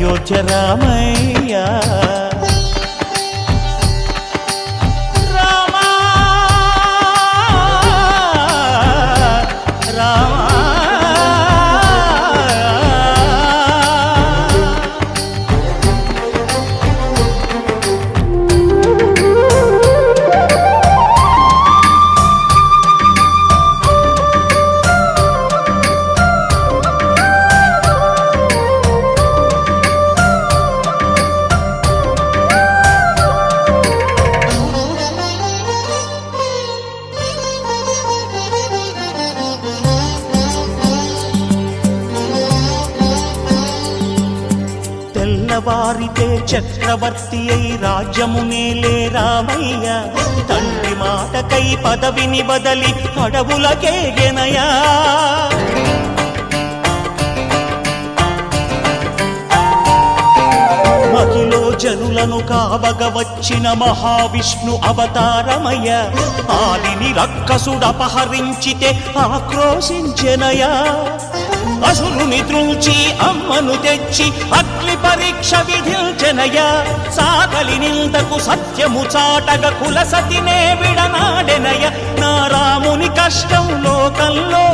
అయోధ్య రామయ్యా వారితే చక్రవర్తి అయి రాజ్యమునే రామయ్య. తండ్రి మాటకై పదవిని బదలి అడవులకేగెనయా మహిలో జనులను కావగ వచ్చిన మహావిష్ణు అవతారమయ్య. ఆలిని రక్కసుడపహరించితే ఆక్రోశించెనయా అసురుని త్రుంచి అమ్మను తెచ్చి అగ్ని పరీక్ష విధించెనయా సాగలి నిందకు సత్యము చాటగ కుల సతినే విడనాడెనయ నా రాముని కష్టం లోకంలో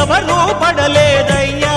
ఎవరూ పడలేదయ్యా.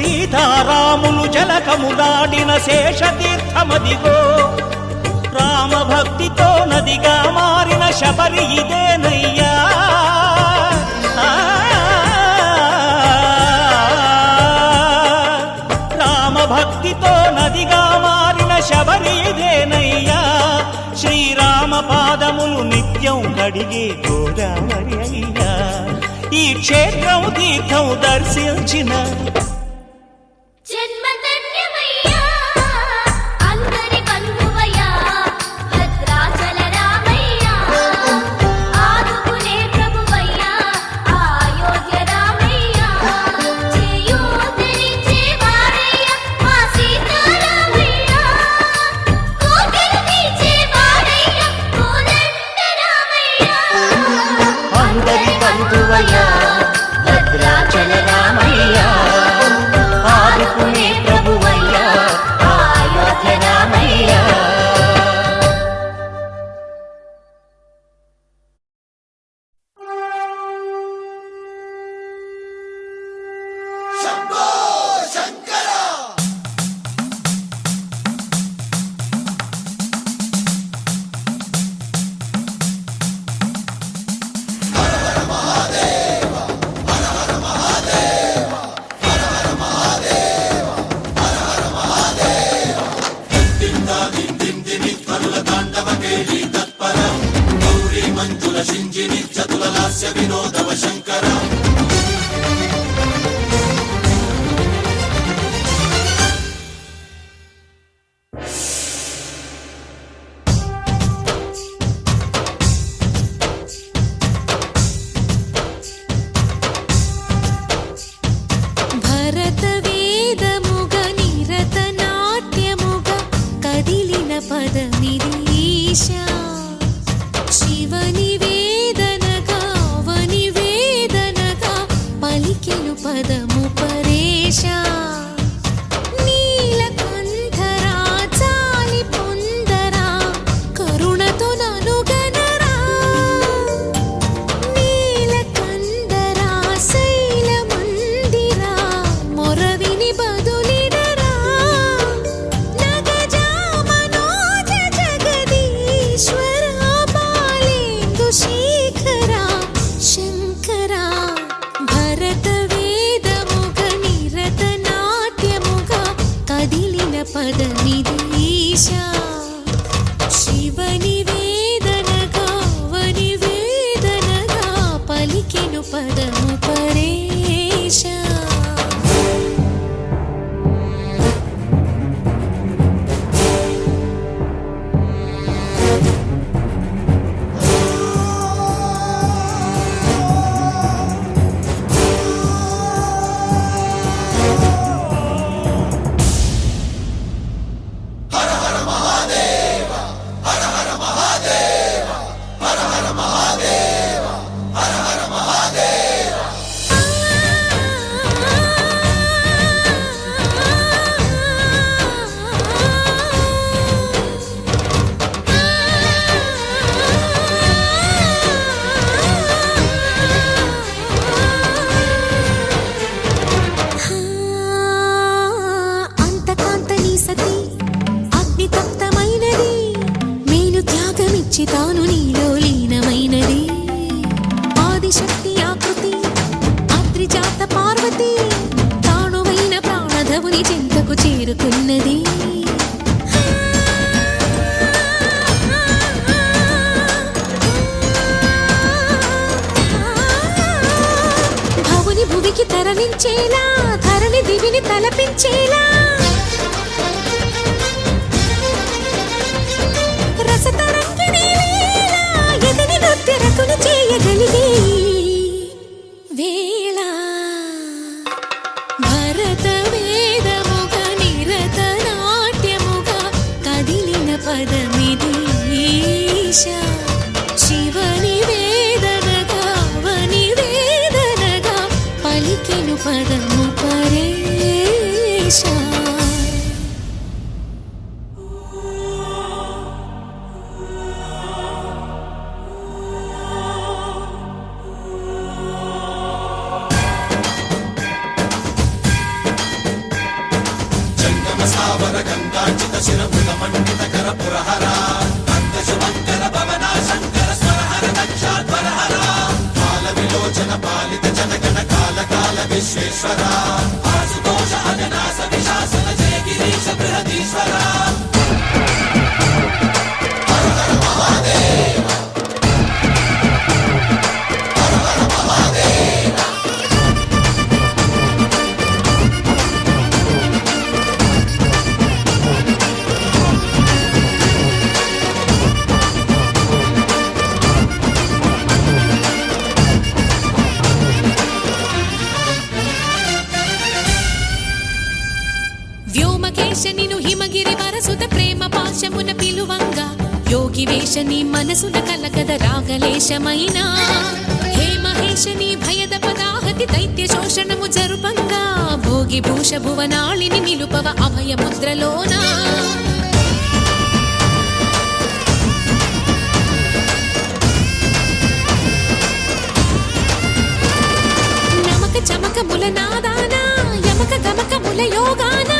సీతారాములు జలకములాడిన శేషతీర్థమదిగో. రామభక్తితో నదిగా మారిన శబరి ఇదేనయ్యా. రామభక్తితో నదిగా మారిన శబరి ఇదేనయ్యా. శ్రీరామ పాదములు నిత్యం కడిగే గోదావరి అయ్యా. ఈ క్షేత్రం తీర్థం దర్శించిన 想。Vishwanath. వేషమున పిలువంగా యోగి వేషని మనసున కలగద రాగలేశమైనా. హే మహేషని భయద పదాహతి దైత్య శోషణము జరుపంగా భోగి భూష భువనాళిని నిలుపవ అభయ ముద్రలోన. నమక చమక ముల నాదానా యమక గమక ముల యోగానా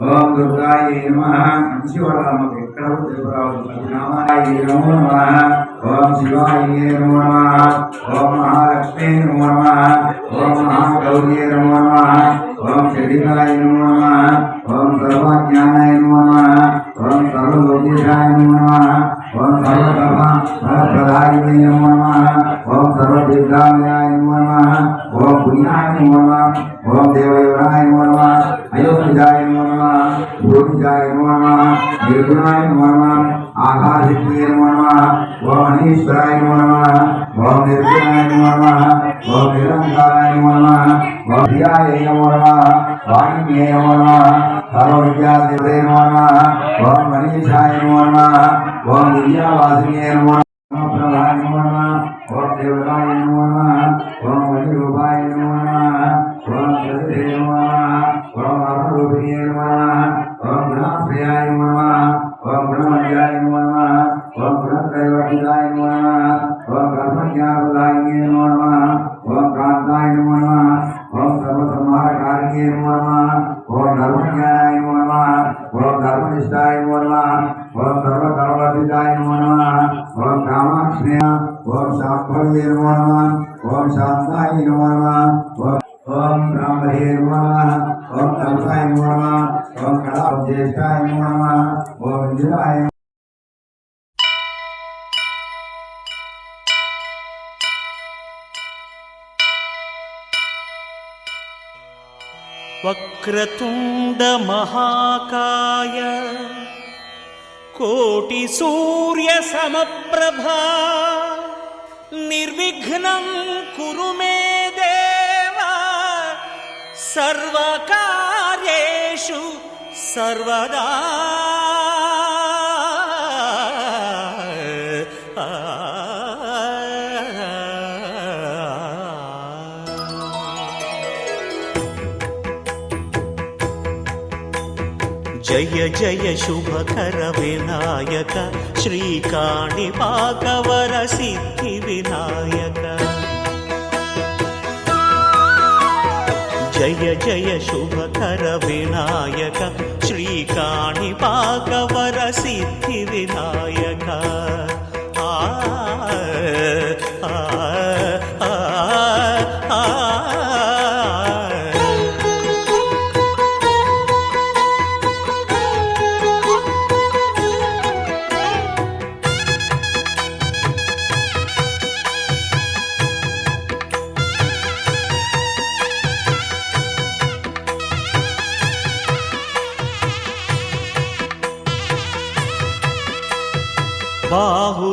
ఓం దుర్గాయ నమః. మంచి ఎక్కడ తెలుపురావాలి నామాయ నమో నమః. ఓం శివాయ నమో నమః. ఓం మహాలక్ష్మీ నమో నమ. ఓం మహాగౌరీ నమో నమ. ఓం శరీరాయ నమో నమ. ఓం సర్వజ్ఞానాయ నమో నమ. ఓం సర్వలోకేశాయ నమో నమ. ఓం సర్వకర్మ ఫలప్రదాయినే నమో. నమః ఓం సర్వదీర్ఘాలయాయ నమో. నమః ఓం పుణ్యాయ నమో. నమః ఓం దేవయోరాయ నమో. నమః అయోధ్యాయ నమో. నమః భూమిజాయ నమో. నమః నిర్గుణాయ నమో. నమః ఆహారిత్యే నమో. ఓం అనీశ్వరాయ నమో. ఓం నిర్గుణాయ నమో. ఓం నిరంకారాయ నమో. ఓం ప్రియాయ నమో. నమః వాణిజ్ఞే నమో. సర్వవిద్యాదేవే నమో నమః ఓం మనీషాయ నమో. నమః ఓం బ్రాహ్మణే నమో నమః ఓం కల్పాయ నమో నమః ఓం కళాజ్యేష్ఠాయ నమో నమః ఓం ఇందిరాయ వక్రతుండ మహాకాయ సర్వకార్యేషు సర్వదా. జయ జయ శుభకర వినాయక శ్రీకాణిపాకవర సిద్ధి వినాయక. జయ జయ శుభకర వినాయక శ్రీకాణి పాకవర సిద్ధి వినాయక.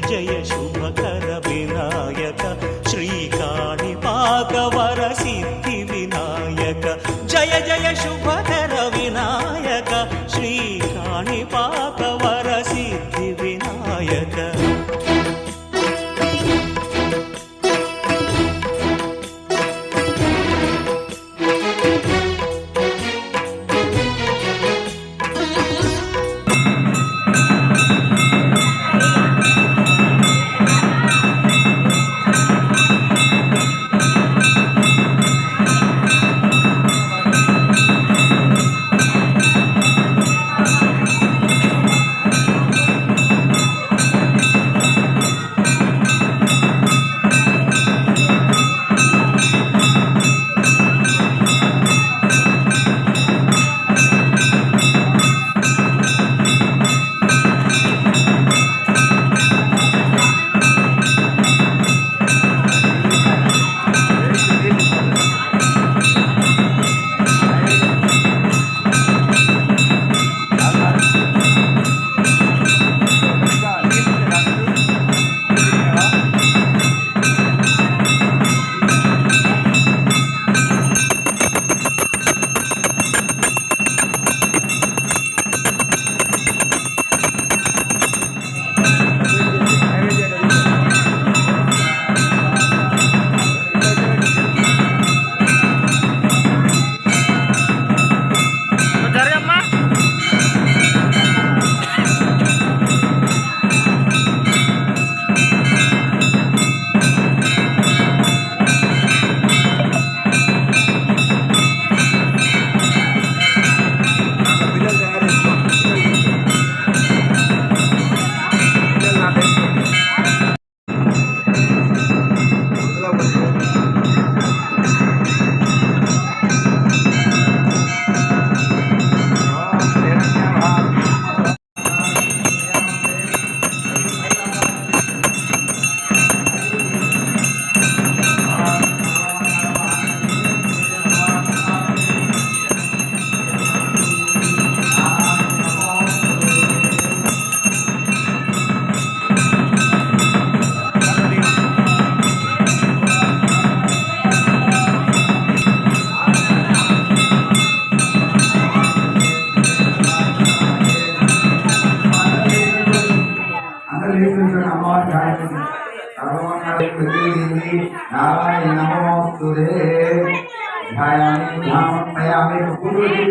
జయ శుభకర వినాయక శ్రీకాణిపాకవర సిద్ధి వినాయక. జయ జయ శుభ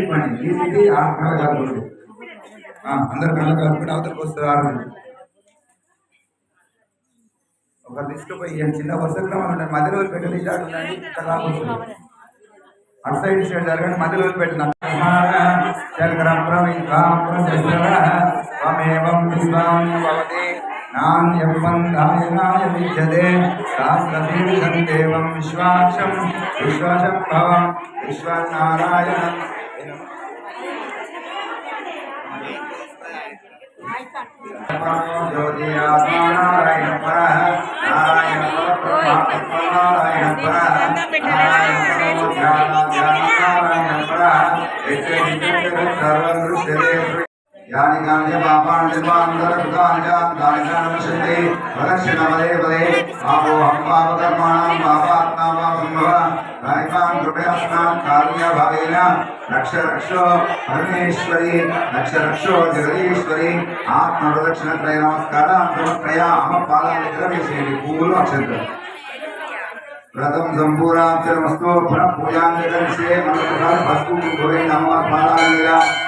పని తీసి ఆ కళ కలుగుతుంది అందరు కళ్ళ కలుపుకుని అవతలకు వస్తారు ఒకరు తీసుకుపోయి చిన్న వసక్రమాలు ఉన్నాయి మధ్యలో పెట్టండి ఇటు ఉండండి, ఇక్కడ రాబోతుంది అటు సైడ్ సైడ్ జరగండి మధ్యలో పెట్టిన శంకరం ప్రవిద్వాం త్వమేవం విశ్వాం భవతి नान्यम्बन्धायनाय विद्यते। सहस्रतीर्थं देवं विश्वाक्षं विश्वासं भव विश्वनारायणं ज्योतिरायण परः नारायण नारायण परः नारायण परः सर्व యాని కాంతి పాపాన్ ప్రదక్షిణ పదే పదే ఆపోహం పాపకర్మాణం పాపాత్మా పాపంభవ రాయికాం కృపయాస్మాన్ కారుణ్యభావేన రక్ష రక్షో పరమేశ్వరి రక్ష రక్షో జగదీశ్వరి ఆత్మ ప్రదక్షిణ త్రయ నమస్కార అమ వ్రతం పునః భస్కు నమ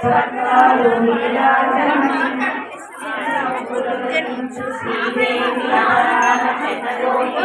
స్వర్గాలు నీరాజనం పులకించు శ్రీదేవి ఆరాధ జగదోటి